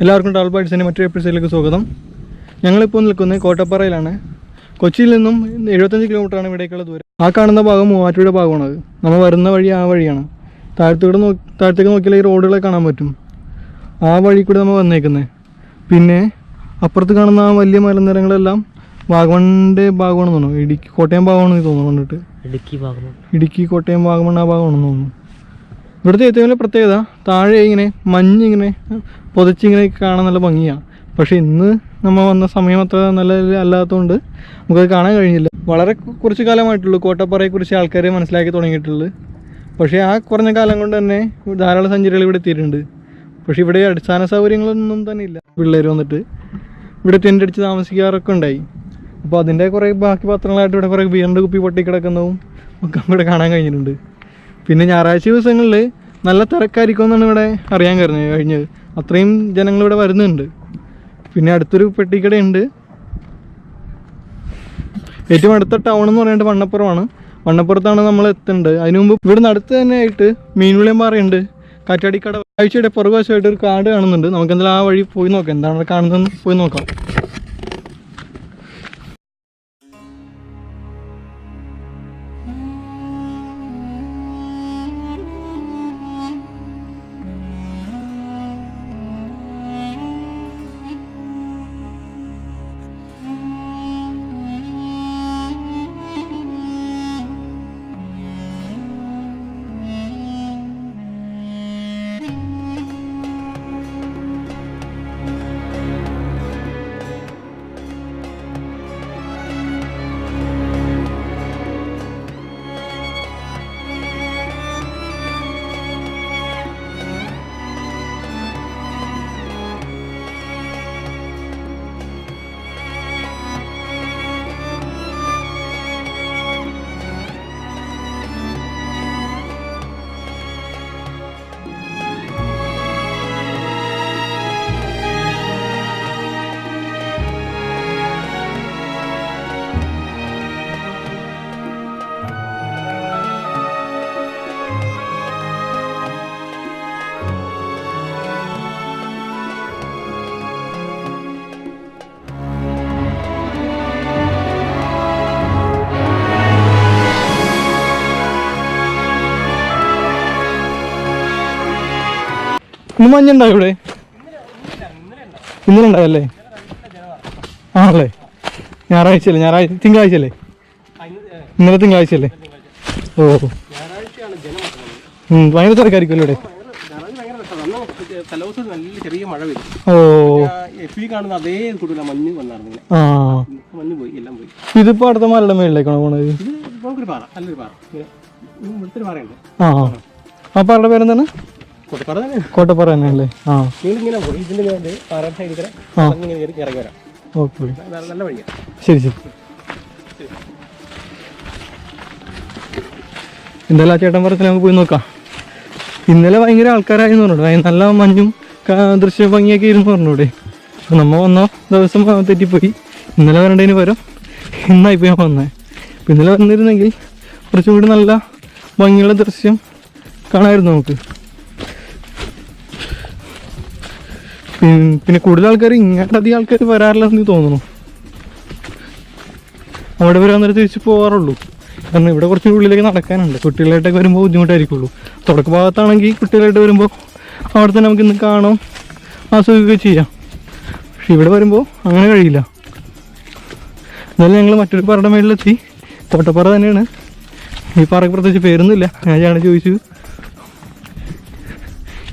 എല്ലാവർക്കും ട്രാവൽ ബൈഡ്സിന്റെ മറ്റൊരു എപ്പിസോഡിലേക്ക് സ്വാഗതം. ഞങ്ങളിപ്പോൾ നിൽക്കുന്നത് കോട്ടപ്പാറയിലാണ്. കൊച്ചിയിൽ നിന്നും എഴുപത്തഞ്ച് കിലോമീറ്ററാണ് ഇവിടേക്കുള്ള ദൂരം. ആ കാണുന്ന ഭാഗം മൂവാറ്റുപുഴ ഭാഗമാണത് നമ്മൾ വരുന്ന വഴി ആ വഴിയാണ്. താഴത്തോടെ നോക്കി താഴത്തേക്ക് നോക്കിയാൽ ഈ റോഡുകളെ കാണാൻ പറ്റും. ആ വഴി കൂടെ നമ്മൾ വന്നേക്കുന്നത് പിന്നെ അപ്പുറത്ത് കാണുന്ന ആ വലിയ മലനിരങ്ങളെല്ലാം വാഗമണിന്റെ ഭാഗമാണെന്ന് തോന്നുന്നു. ഇടുക്കി കോട്ടയം ഭാഗമാണെന്ന് തോന്നുന്നു കണ്ടിട്ട്. ഇടുക്കി ഇടുക്കി കോട്ടയം വാഗമൺ ആ ഭാഗമാണെന്ന് തോന്നുന്നു. ഇവിടുത്തെ ഏറ്റവും വലിയ പ്രത്യേകത താഴെ ഇങ്ങനെ മഞ്ഞ് ഇങ്ങനെ പുതച്ചിങ്ങനെ കാണാൻ നല്ല ഭംഗിയാണ് പക്ഷേ ഇന്ന് നമ്മൾ വന്ന സമയം അത്ര നല്ല അല്ലാത്തതുകൊണ്ട് നമുക്കത് കാണാൻ കഴിഞ്ഞില്ല. വളരെ കുറച്ച് കാലമായിട്ടുള്ളൂ കോട്ടപ്പാറയെക്കുറിച്ച് ആൾക്കാരെ മനസ്സിലാക്കി തുടങ്ങിയിട്ടുള്ളത്. പക്ഷേ ആ കുറഞ്ഞ കാലം കൊണ്ട് തന്നെ ധാരാളം സഞ്ചാരികൾ ഇവിടെ എത്തിയിട്ടുണ്ട്. പക്ഷേ ഇവിടെ അടിസ്ഥാന സൗകര്യങ്ങളൊന്നും തന്നെ ഇല്ല. പിള്ളേർ വന്നിട്ട് ഇവിടെ ടെന്റ് അടിച്ച് താമസിക്കാറൊക്കെ ഉണ്ടായി. അപ്പോൾ അതിന്റെ കുറേ ബാക്കി പാത്രങ്ങളായിട്ട് ഇവിടെ കുറേ ബിയറിന്റെ കുപ്പി പൊട്ടിക്കിടക്കുന്നതും ഒക്കെ ഇവിടെ കാണാൻ കഴിഞ്ഞിട്ടുണ്ട്. പിന്നെ ഞായറാഴ്ച ദിവസങ്ങളിൽ നല്ല തിരക്കായിരിക്കും എന്നാണ് ഇവിടെ അറിയാൻ കഴിഞ്ഞത് കഴിഞ്ഞത്. അത്രയും ജനങ്ങൾ ഇവിടെ വരുന്നുണ്ട്. പിന്നെ അടുത്തൊരു പെട്ടിക്കടയുണ്ട്. ഏറ്റവും അടുത്ത ടൗൺ എന്ന് പറയുന്നത് വണ്ണപ്പുറമാണ്. വണ്ണപ്പുറത്താണ് നമ്മൾ എത്തേണ്ടത്. അതിനു മുമ്പ് ഇവിടുന്ന് അടുത്ത് തന്നെ ആയിട്ട് മീൻവിളിയം പാറയുണ്ട്. കാറ്റാടിക്കട ആഴ്ചയുടെ പുറകുവശമായിട്ട് ഒരു കാട് കാണുന്നുണ്ട്. നമുക്ക് എന്തായാലും ആ വഴി പോയി നോക്കാം. എന്താണ് കാണുന്നതെന്ന് പോയി നോക്കാം. ഇന്ന് മഞ്ഞുണ്ടോ ഇവിടെ ഇന്നലെ ഉണ്ടായല്ലേ ആണല്ലേ? ഞായറാഴ്ച അല്ലേ ഞായറാഴ്ച തിങ്കളാഴ്ച അല്ലേ ഇന്നലെ തിങ്കളാഴ്ച അല്ലേ ഓ ഭയങ്കര തിരക്കായിരിക്കുമല്ലോ ഇവിടെ. തലേദിവസം നല്ല ചെറിയ മഴ പെയ്തു ഓ. എഫ് ബി കാണുന്ന അതേ മഞ്ഞ് വന്നായിരുന്നു ആ. മഞ്ഞ് പോയി എല്ലാം പോയി ഇതിപ്പോ അടുത്ത മലയുടെ മേളിലേക്കാണോ പോണത്? ഇത് നമുക്കൊരു പാറ. നല്ലൊരു പാറ. ഇവിടുത്തെ പാറയുണ്ട്. ആ. ആ പാറയുടെ പേരെന്താണ്? കൊട്ടപ്പാറ ആ. ഇങ്ങനെ പോയി ഇതിന്റെ മേലെ പാറ സൈഡിൽ കൂടെ ആ. ഇങ്ങനെ കയറി ഇറങ്ങി വരാം ഓക്കെ നല്ല നല്ല വഴിയാണ് ശരി ശരി. എന്തായാലും ആ ചേട്ടൻ പറഞ്ഞാൽ നമുക്ക് പോയി നോക്കാം. ഇന്നലെ ഭയങ്കര ആൾക്കാരായിരുന്നു പറഞ്ഞു ഭയ- നല്ല മഞ്ഞും ദൃശ്യ ഭംഗിയൊക്കെ ഇരുന്ന് പറഞ്ഞൂടെ അപ്പൊ നമ്മ വന്ന ദിവസം തെറ്റിപ്പോയി. ഇന്നലെ വരേണ്ടതിന് പകരം ഇന്നായി ഞാൻ വന്നത് വന്നേ ഇന്നലെ വന്നിരുന്നെങ്കിൽ കുറച്ചും കൂടി നല്ല ഭംഗിയുള്ള ദൃശ്യം കാണായിരുന്നു നമുക്ക്. പിന്നെ കൂടുതൽ ആൾക്കാർ ഇങ്ങോട്ട് അധികം ആൾക്കാർ വരാറില്ലെന്ന് തോന്നുന്നു. അവിടെ വരെ വന്നിട്ട് തിരിച്ച് പോകാറുള്ളൂ കാരണം ഇവിടെ കുറച്ച് ഉള്ളിലേക്ക് നടക്കാനുണ്ട്. കുട്ടികളായിട്ടൊക്കെ വരുമ്പോൾ ബുദ്ധിമുട്ടായിരിക്കുള്ളൂ. തുടക്ക ഭാഗത്താണെങ്കിൽ കുട്ടികളായിട്ട് വരുമ്പോൾ അവിടെ തന്നെ നമുക്ക് ഇന്ന് കാണാം ആസ്വദിക്കുകയും ചെയ്യാം. പക്ഷെ ഇവിടെ വരുമ്പോൾ അങ്ങനെ കഴിയില്ല. എന്നാലും ഞങ്ങൾ മറ്റൊരു പാറയുടെ മേളിലെത്തി. തോട്ടപ്പാറ തന്നെയാണ്. ഈ പാറയ്ക്ക് പ്രത്യേകിച്ച് പേരൊന്നുമില്ല. ഞാൻ ചോദിച്ചു.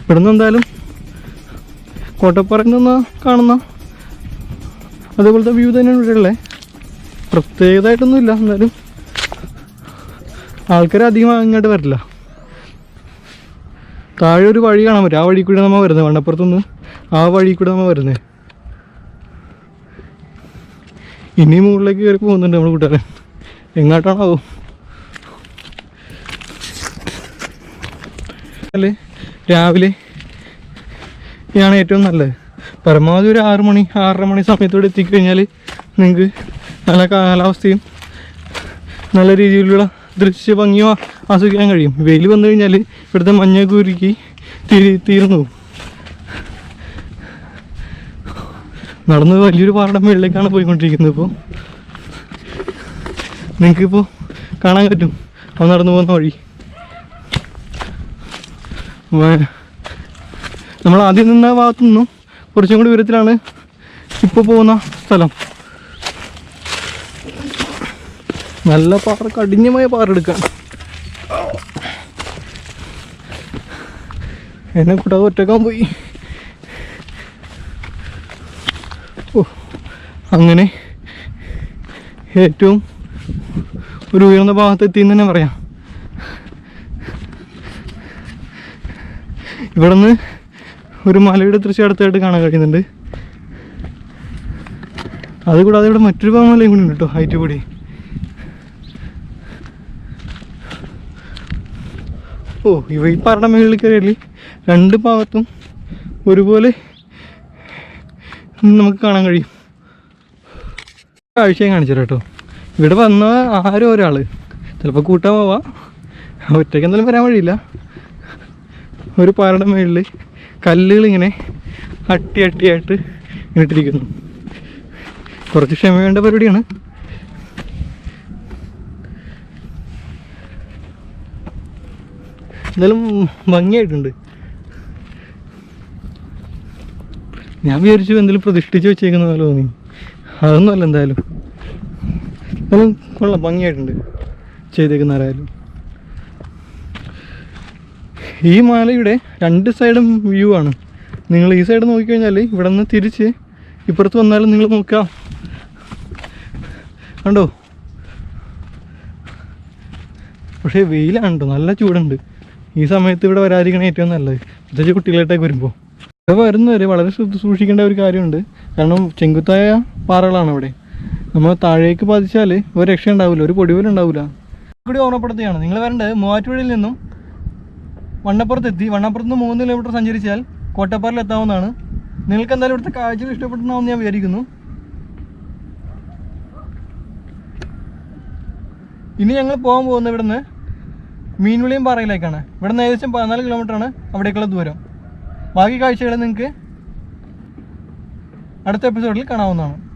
ഇവിടെ നിന്ന് എന്തായാലും കോട്ടപ്പാറയിൽ നിന്ന് കാണുന്ന അതുപോലത്തെ വ്യൂ തന്നെയാണ് ഇവിടെ ഉള്ളത്. പ്രത്യേകതയായിട്ടൊന്നുമില്ല എന്നാലും ആൾക്കാർ അധികം ഇങ്ങോട്ട് വരില്ല. താഴെ ഒരു വഴി കാണാൻ പറ്റും. ആ വഴി കൂടെ നമ്മൾ വരുന്നത് വണ്ണപ്പുറത്തുനിന്ന് ആ വഴി കൂടെ നമ്മൾ വരുന്നത് ഇനി മുകളിലേക്ക് കയറി പോകുന്നുണ്ട് നമ്മൾ കൂട്ടുകാരൻ എങ്ങോട്ടാണോ അല്ലേ? രാവിലെ ആണ് ഏറ്റവും നല്ലത്. പരമാവധി ഒരു ആറ് മണി ആറര മണി സമയത്തോടെ എത്തിക്കഴിഞ്ഞാൽ നിങ്ങൾക്ക് നല്ല കാലാവസ്ഥയും നല്ല രീതിയിലുള്ള ദൃശ്യ ഭംഗിയും ആസ്വദിക്കാൻ കഴിയും. വെയിൽ വന്നു കഴിഞ്ഞാൽ ഇവിടുത്തെ മഞ്ഞൊക്കെ ഉരുക്കി തീ തീർന്നു നടന്ന് വലിയൊരു പാറയുടെ മുകളിലേക്കാണ് പോയിക്കൊണ്ടിരിക്കുന്നത് ഇപ്പോൾ നിങ്ങൾക്കിപ്പോൾ കാണാൻ പറ്റും. അവൻ നടന്നു പോകുന്ന വഴി. നമ്മൾ ആദ്യം നിന്ന ഭാഗത്തു നിന്നും. കുറച്ചും കൂടി ഉയരത്തിലാണ് ഇപ്പോൾ പോകുന്ന സ്ഥലം. നല്ല പാറ കഠിനമായ പാറ എടുക്കാൻ. എന്നെ കൂട്ടാതെ ഒറ്റക്കാൻ പോയി. ഓ അങ്ങനെ ഏറ്റവും ഒരു ഉയർന്ന ഭാഗത്ത് എത്തിയെന്ന് തന്നെ പറയാം. ഇവിടെ നിന്ന് ഒരു മലയുടെ ദൃശ്യം അടുത്തായിട്ട് കാണാൻ കഴിയുന്നുണ്ട്. അതുകൂടാതെ ഇവിടെ മറ്റൊരു മലയും കൂടി ഉണ്ട് കേട്ടോ ഹൈറ്റ് കൂടി ഓ ഇവ ഈ പറഞ്ഞ മേളിൽ കയറിയാൽ രണ്ട് ഭാഗത്തും ഒരുപോലെ നമുക്ക് കാണാൻ കഴിയും. കാഴ്ചയും കാണിച്ചു കേട്ടോ. ഇവിടെ വന്ന ആരോ ഒരാൾ ചിലപ്പോൾ കൂട്ടാൻ പോവാം. ഒറ്റയ്ക്ക് എന്തായാലും വരാൻ വഴിയില്ല. ഒരു പാറയുടെ മുകളിൽ കല്ലുകൾ ഇങ്ങനെ അട്ടി അട്ടിയായിട്ട് ഇങ്ങനെ ഇട്ടിരിക്കുന്നു. കുറച്ച് ക്ഷമ വേണ്ട പരിപാടിയാണ്. എന്തായാലും ഭംഗിയായിട്ടുണ്ട്. ഞാൻ വിചാരിച്ചു എന്തെങ്കിലും പ്രതിഷ്ഠിച്ച് വെച്ചേക്കുന്ന പോലെ തോന്നി. അതൊന്നുമല്ല എന്തായാലും. എന്തായാലും കൊള്ളാം ഭംഗിയായിട്ടുണ്ട്. ചെയ്തേക്കുന്ന ആരായാലും. ഈ മലയുടെ രണ്ട് സൈഡും വ്യൂ ആണ്. നിങ്ങൾ ഈ സൈഡ് നോക്കിക്കഴിഞ്ഞാൽ ഇവിടെ നിന്ന് തിരിച്ച് ഇപ്പുറത്ത് വന്നാലും നിങ്ങൾ നോക്കാം. കണ്ടോ? പക്ഷേ വെയിലാണ് കേട്ടോ നല്ല ചൂടുണ്ട്. ഈ സമയത്ത് ഇവിടെ വരാതിരിക്കണ ഏറ്റവും നല്ലത്. പ്രത്യേകിച്ച് കുട്ടികളായിട്ടൊക്കെ വരുമ്പോൾ ഇവിടെ വരുന്നവരെ വളരെ ശ്രദ്ധ സൂക്ഷിക്കേണ്ട ഒരു കാര്യമുണ്ട്. കാരണം ചെങ്കുത്തായ പാറകളാണ് ഇവിടെ. നമ്മൾ താഴേക്ക് പതിച്ചാൽ ഒരു രക്ഷ ഉണ്ടാവില്ല ഒരു പൊടി പോലും ഉണ്ടാവില്ല. കൂടി ഓർമ്മപ്പെടുത്തുകയാണ്. നിങ്ങൾ വരേണ്ടത് മൂവാറ്റുപുഴയിൽ നിന്നും വണ്ണപ്പുറത്തെത്തി. വണ്ണപ്പുറത്ത് നിന്ന് മൂന്ന് കിലോമീറ്റർ സഞ്ചരിച്ചാൽ കോട്ടപ്പാറയിൽ എത്താവുന്നതാണ്. നിങ്ങൾക്ക് എന്തായാലും ഇവിടുത്തെ കാഴ്ചകൾ ഇഷ്ടപ്പെട്ടുണ്ടാവുമെന്ന് ഞാൻ വിചാരിക്കുന്നു. ഇനി ഞങ്ങൾ പോകാൻ പോകുന്നത് ഇവിടുന്ന് മീൻവിളിയും പാറയിലേക്കാണ്. ഇവിടുന്ന് ഏകദേശം പതിനാല് കിലോമീറ്ററാണ് അവിടേക്കുള്ള ദൂരം. ബാക്കി കാഴ്ചകൾ നിങ്ങൾക്ക് അടുത്ത എപ്പിസോഡിൽ കാണാവുന്നതാണ്.